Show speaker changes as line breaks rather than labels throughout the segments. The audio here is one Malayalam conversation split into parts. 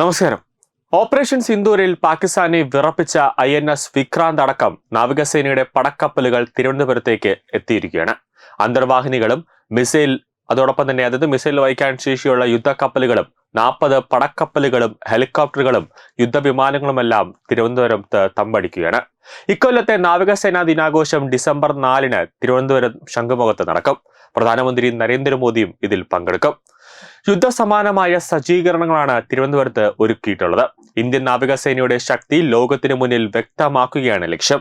നമസ്കാരം. ഓപ്പറേഷൻ സിന്ദൂരിൽ പാകിസ്ഥാനെ വിറപ്പിച്ച ഐ എൻ എസ് വിക്രാന്ത് അടക്കം നാവികസേനയുടെ പടക്കപ്പലുകൾ തിരുവനന്തപുരത്തേക്ക് എത്തിയിരിക്കുകയാണ്. അന്തർവാഹിനികളും മിസൈൽ അതോടൊപ്പം തന്നെ അതായത് മിസൈൽ വഹിക്കാൻ ശേഷിയുള്ള യുദ്ധക്കപ്പലുകളും നാൽപ്പത് പടക്കപ്പലുകളും ഹെലികോപ്റ്ററുകളും യുദ്ധവിമാനങ്ങളുമെല്ലാം തിരുവനന്തപുരത്ത് തമ്പടിക്കുകയാണ്. ഇക്കൊല്ലത്തെ നാവികസേനാ ദിനാഘോഷം ഡിസംബർ നാലിന് തിരുവനന്തപുരം ശംഖുമുഖത്ത് നടക്കും. പ്രധാനമന്ത്രി നരേന്ദ്രമോദിയും ഇതിൽ പങ്കെടുക്കും. യുദ്ധസമാനമായ സജ്ജീകരണങ്ങളാണ് തിരുവനന്തപുരത്ത് ഒരുക്കിയിട്ടുള്ളത്. ഇന്ത്യൻ നാവികസേനയുടെ ശക്തി ലോകത്തിനു മുന്നിൽ വ്യക്തമാക്കുകയാണ് ലക്ഷ്യം.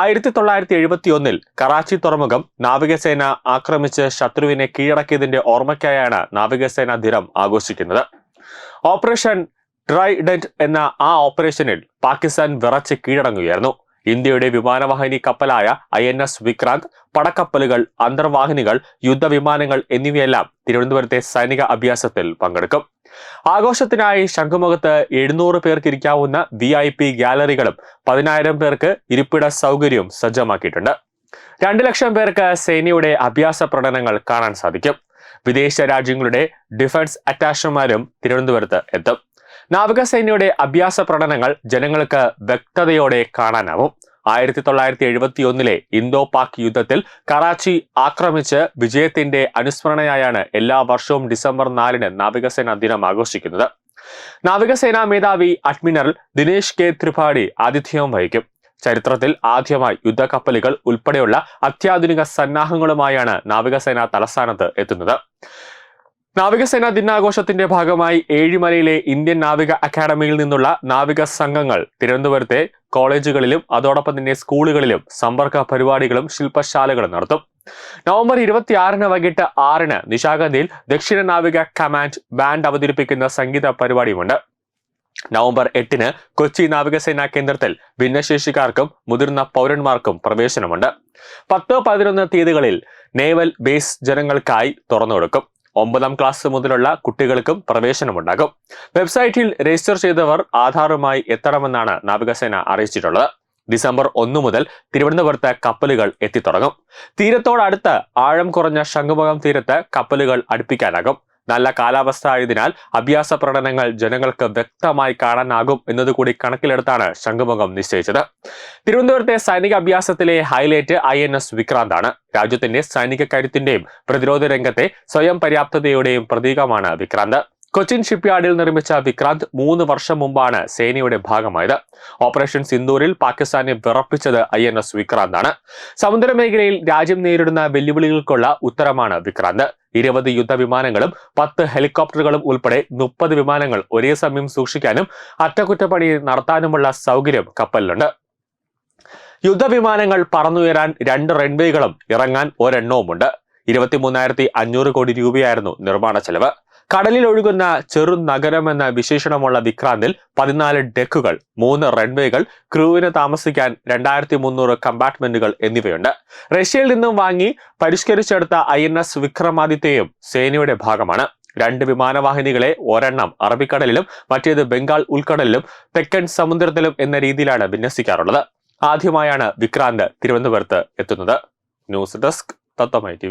ആയിരത്തി തൊള്ളായിരത്തി എഴുപത്തി ഒന്നിൽ കറാച്ചി തുറമുഖം നാവികസേന ആക്രമിച്ച് ശത്രുവിനെ കീഴടക്കിയതിന്റെ ഓർമ്മയ്ക്കായാണ് നാവികസേന ദിനം ആഘോഷിക്കുന്നത്. ഓപ്പറേഷൻ ട്രൈഡന്റ് എന്ന ആ ഓപ്പറേഷനിൽ പാകിസ്ഥാൻ വിറച്ച് കീഴടങ്ങുകയായിരുന്നു. ഇന്ത്യയുടെ വിമാനവാഹിനി കപ്പലായ ഐ എൻ എസ് വിക്രാന്ത് പടക്കപ്പലുകൾ അന്തർവാഹിനികൾ യുദ്ധവിമാനങ്ങൾ എന്നിവയെല്ലാം തിരുവനന്തപുരത്തെ സൈനിക അഭ്യാസത്തിൽ പങ്കെടുക്കും. ആഘോഷത്തിനായി ശംഖുമുഖത്ത് എഴുന്നൂറ് പേർക്ക് ഇരിക്കാവുന്ന വി ഐ പി ഗാലറികളും പതിനായിരം പേർക്ക് ഇരിപ്പിട സൗകര്യവും സജ്ജമാക്കിയിട്ടുണ്ട്. രണ്ടു ലക്ഷം പേർക്ക് സേനയുടെ അഭ്യാസ പ്രകടനങ്ങൾ കാണാൻ സാധിക്കും. വിദേശ രാജ്യങ്ങളുടെ ഡിഫൻസ് അറ്റാച്ച്മാരും തിരുവനന്തപുരത്ത് എത്തും. നാവികസേനയുടെ അഭ്യാസ പ്രകടനങ്ങൾ ജനങ്ങൾക്ക് വ്യക്തതയോടെ കാണാനാവും. ആയിരത്തി തൊള്ളായിരത്തി എഴുപത്തി ഒന്നിലെ ഇന്തോ പാക് യുദ്ധത്തിൽ കറാച്ചി ആക്രമിച്ച് വിജയത്തിന്റെ അനുസ്മരണയായാണ് എല്ലാ വർഷവും ഡിസംബർ നാലിന് നാവികസേന ദിനം ആഘോഷിക്കുന്നത്. നാവികസേനാ മേധാവി അഡ്മിറൽ ദിനേശ് കെ ത്രിപാഠി ആതിഥ്യവും വഹിക്കും. ചരിത്രത്തിൽ ആദ്യമായി യുദ്ധക്കപ്പലുകൾ ഉൾപ്പെടെയുള്ള അത്യാധുനിക സന്നാഹങ്ങളുമായാണ് നാവികസേന തലസ്ഥാനത്ത് എത്തുന്നത്. നാവികസേനാ ദിനാഘോഷത്തിന്റെ ഭാഗമായി ഏഴിമലയിലെ ഇന്ത്യൻ നാവിക അക്കാദമിയിൽ നിന്നുള്ള നാവിക സംഘങ്ങൾ തിരുവനന്തപുരത്തെ കോളേജുകളിലും അതോടൊപ്പം തന്നെ സ്കൂളുകളിലും സമ്പർക്ക പരിപാടികളും ശില്പശാലകളും നടത്തും. നവംബർ ഇരുപത്തിയാറിന് വൈകിട്ട് ആറിന് നിശാഗന്ധിയിൽ ദക്ഷിണ നാവിക കമാൻഡ് ബാൻഡ് അവതരിപ്പിക്കുന്ന സംഗീത പരിപാടിയുമുണ്ട്. നവംബർ എട്ടിന് കൊച്ചി നാവികസേനാ കേന്ദ്രത്തിൽ ഭിന്നശേഷിക്കാർക്കും മുതിർന്ന പൗരന്മാർക്കും പ്രവേശനമുണ്ട്. പത്ത് പതിനൊന്ന് തീയതികളിൽ നേവൽ ബേസ് ജനങ്ങൾക്കായി തുറന്നുകൊടുക്കും. ഒമ്പതാം ക്ലാസ് മുതലുള്ള കുട്ടികൾക്കും പ്രവേശനമുണ്ടാകും. വെബ്സൈറ്റിൽ രജിസ്റ്റർ ചെയ്തവർ ആധാറുമായി എത്തണമെന്നാണ് നാവികസേന അറിയിച്ചിട്ടുള്ളത്. ഡിസംബർ ഒന്നു മുതൽ തിരുവനന്തപുരത്ത് കപ്പലുകൾ എത്തിത്തുടങ്ങും. തീരത്തോടടുത്ത് ആഴം കുറഞ്ഞ ശംഖുമുഖം തീരത്ത് കപ്പലുകൾ അടുപ്പിക്കാനാകും. നല്ല കാലാവസ്ഥ ആയതിനാൽ അഭ്യാസ പ്രകടനങ്ങൾ ജനങ്ങൾക്ക് വ്യക്തമായി കാണാനാകും എന്നതുകൂടി കണക്കിലെടുത്താണ് ശംഖുമുഖം നിശ്ചയിച്ചത്. തിരുവനന്തപുരത്തെ സൈനിക അഭ്യാസത്തിലെ ഹൈലൈറ്റ് ഐ എൻ എസ് വിക്രാന്താണ്. രാജ്യത്തിന്റെ സൈനിക കരുത്തിന്റെയും പ്രതിരോധ രംഗത്തെ സ്വയം പര്യാപ്തതയുടെയും പ്രതീകമാണ് വിക്രാന്ത്. കൊച്ചിൻ ഷിപ്പ്യാർഡിൽ നിർമ്മിച്ച വിക്രാന്ത് മൂന്ന് വർഷം മുമ്പാണ് സേനയുടെ ഭാഗമായത്. ഓപ്പറേഷൻ സിന്ദൂരിൽ പാകിസ്ഥാനെ വിറപ്പിച്ചത് ഐ എൻ എസ് വിക്രാന്താണ്. സമുദ്രമേഖലയിൽ രാജ്യം നേരിടുന്ന വെല്ലുവിളികൾക്കുള്ള ഉത്തരമാണ് വിക്രാന്ത്. ഇരുപത് യുദ്ധവിമാനങ്ങളും പത്ത് ഹെലികോപ്റ്ററുകളും ഉൾപ്പെടെ മുപ്പത് വിമാനങ്ങൾ ഒരേ സമയം സൂക്ഷിക്കാനും അറ്റകുറ്റപ്പണി നടത്താനുമുള്ള സൗകര്യം കപ്പലിലുണ്ട്. യുദ്ധവിമാനങ്ങൾ പറന്നുയരാൻ രണ്ട് റൺവേകളും ഇറങ്ങാൻ ഒരെണ്ണവുമുണ്ട്. ഇരുപത്തിമൂന്നായിരത്തി അഞ്ഞൂറ് കോടി രൂപയായിരുന്നു നിർമ്മാണ ചെലവ്. കടലിൽ ഒഴുകുന്ന ചെറു നഗരം എന്ന വിശേഷണമുള്ള വിക്രാന്തിൽ പതിനാല് ഡെക്കുകൾ മൂന്ന് റൺവേകൾ ക്രൂവിന് താമസിക്കാൻ രണ്ടായിരത്തി മുന്നൂറ് കമ്പാർട്ട്മെന്റുകൾ എന്നിവയുണ്ട്. റഷ്യയിൽ നിന്നും വാങ്ങി പരിഷ്കരിച്ചെടുത്ത ഐ എൻ എസ് വിക്രമാദിത്യയും സേനയുടെ ഭാഗമാണ്. രണ്ട് വിമാനവാഹിനികളെ ഒരെണ്ണം അറബിക്കടലിലും മറ്റേത് ബംഗാൾ ഉൾക്കടലിലും തെക്കൻ സമുദ്രത്തിലും എന്ന രീതിയിലാണ് വിന്യസിക്കാറുള്ളത്. ആദ്യമായാണ് വിക്രാന്ത് തിരുവനന്തപുരത്ത് എത്തുന്നത്. ന്യൂസ് ഡെസ്ക് തത്വമൈ ടി